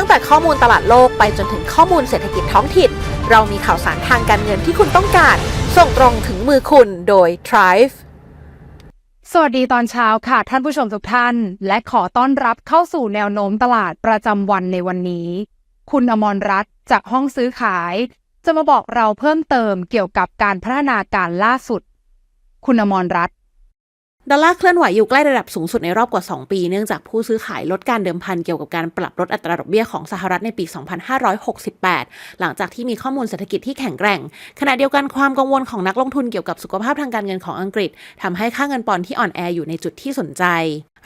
ตั้งแต่ข้อมูลตลาดโลกไปจนถึงข้อมูลเศรษฐกิจท้องถิ่น เรามีข่าวสารทางการเงินที่คุณต้องการ ส่งตรงถึงมือคุณโดย Thrive สวัสดีตอนเช้าค่ะท่านผู้ชมทุกท่าน และขอต้อนรับเข้าสู่แนวโน้มตลาดประจำวันในวันนี้ คุณอมรรัตน์จากห้องซื้อขาย จะมาบอกเราเพิ่มเติมเกี่ยวกับการพัฒนาการล่าสุด คุณอมรรัตน์ ดอลลาร์เคลื่อนไหวอยู่ใกล้ระดับสูงสุดในรอบกว่า 2 ปี เนื่องจากผู้ซื้อขายลดการเดิมพันเกี่ยวกับการปรับลดอัตราดอกเบี้ยของสหรัฐในปี 2568 หลังจากที่มีข้อมูลเศรษฐกิจที่แข็งแกร่ง ขณะเดียวกันความกังวลของนักลงทุนเกี่ยวกับสุขภาพทางการเงินของอังกฤษทำให้ค่าเงินปอนด์ที่อ่อนแออยู่ในจุดที่สนใจ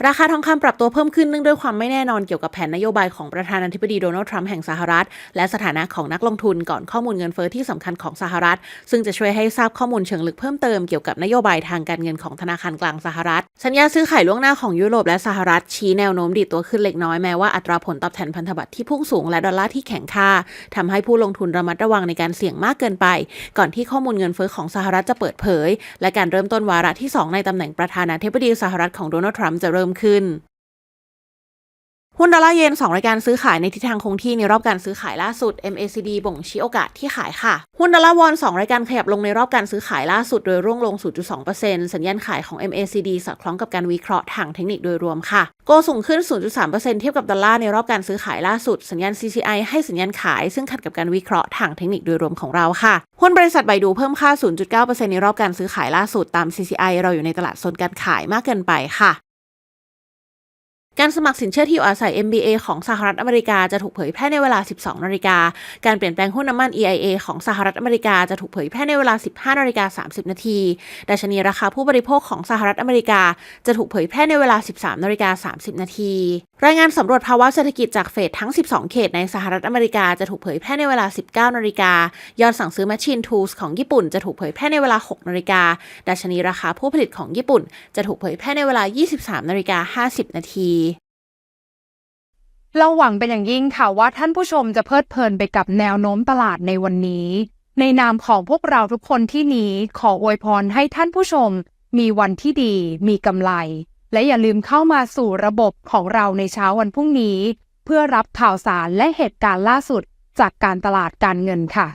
ราคาทองคำปรับตัวเพิ่มขึ้นเนื่องด้วยความไม่แน่นอนเกี่ยวกับแผนนโยบายของประธานาธิบดีโดนัลด์ทรัมป์แห่งสหรัฐ และสถานะของนักลงทุนก่อนข้อมูลเงินเฟ้อที่สำคัญของสหรัฐ ซึ่งจะช่วยให้ทราบข้อมูลเชิงลึกเพิ่มเติมเกี่ยวกับนโยบายทางการเงินของธนาคารกลางสหรัฐ สัญญาซื้อขายล่วงหน้าของยุโรปและสหรัฐ ชี้แนวโน้มดีดตัวขึ้นเล็กน้อยแม้ว่าอัตราผลตอบแทนพันธบัตรที่พุ่งสูงและดอลลาร์ที่แข็งค่าทำให้ผู้ลงทุนระมัดระวังในการเสี่ยงมากเกินไป ก่อนที่ข้อมูลเงินเฟ้อของสหรัฐจะเปิดเผย และการเริ่มต้นวาระที่สองในตำแหน่งประธานาธิบดีสหรัฐของโดนัลด์ทรัมป์จะเริ่มขึ้น หุ้นดอลลาร์เยน 2 รายการซื้อขายในทิศทางคงที่ในรอบการซื้อขายล่าสุด MACD บ่งชี้โอกาสที่ขายค่ะ หุ้นดอลลาร์วอน 2 รายการขยับลงในรอบการซื้อขายล่าสุดโดยร่วงลง 0.2%สัญญาณขายของ MACD สอดคล้องกับการวิเคราะห์ทางเทคนิคโดยรวมค่ะโกสูงขึ้น 0.3%เทียบกับดอลลาร์ในรอบการซื้อขายล่าสุด สัญญาณ CCI ให้สัญญาณขายซึ่งขัดกับการวิเคราะห์ทางเทคนิคโดยรวมของเราค่ะ หุ้นบริษัทไบดูเพิ่มค่า 0.9%ในรอบการซื้อขายล่าสุดตาม CCI เราอยู่ในตลาดโซนการขายมากเกินไปค่ะ การสมัครสินเชื่อที่อยู่อาศัย MBA ของสหรัฐอเมริกาจะถูกเผยแพร่ในเวลา 12 นาฬิกา การเปลี่ยนแปลงหุ้นน้ำมัน EIA ของสหรัฐอเมริกาจะถูกเผยแพร่ในเวลา 15 นาฬิกา 30 นาที ดัชนีราคาผู้บริโภคของสหรัฐอเมริกาจะถูกเผยแพร่ในเวลา 13 นาฬิกา 30 นาที รายงานสำรวจภาวะเศรษฐกิจจากเฟดทั้ง 12 เขตในสหรัฐอเมริกาจะถูกเผยแพร่ในเวลา 19 นาฬิกา ยอดสั่งซื้อ Machine Tools ของญี่ปุ่นจะถูกเผยแพร่ในเวลา 6 นาฬิกา ดัชนีราคาผู้ผลิตของญี่ปุ่นจะถูกเผยแพร่ในเวลา 23 นาฬิกา 50 นาทีเราหวังเป็นอย่างยิ่งค่ะว่าท่านผู้ชมจะเพลิดเพลินไปกับแนวโน้มตลาดในวันนี้ ในนามของพวกเราทุกคนที่นี้ขออวยพรให้ท่านผู้ชม มีวันที่ดี มีกำไร และอย่าลืมเข้ามาสู่ระบบของเราในเช้าวันพรุ่งนี้ เพื่อรับข่าวสารและเหตุการณ์ล่าสุดจากการตลาดการเงินค่ะ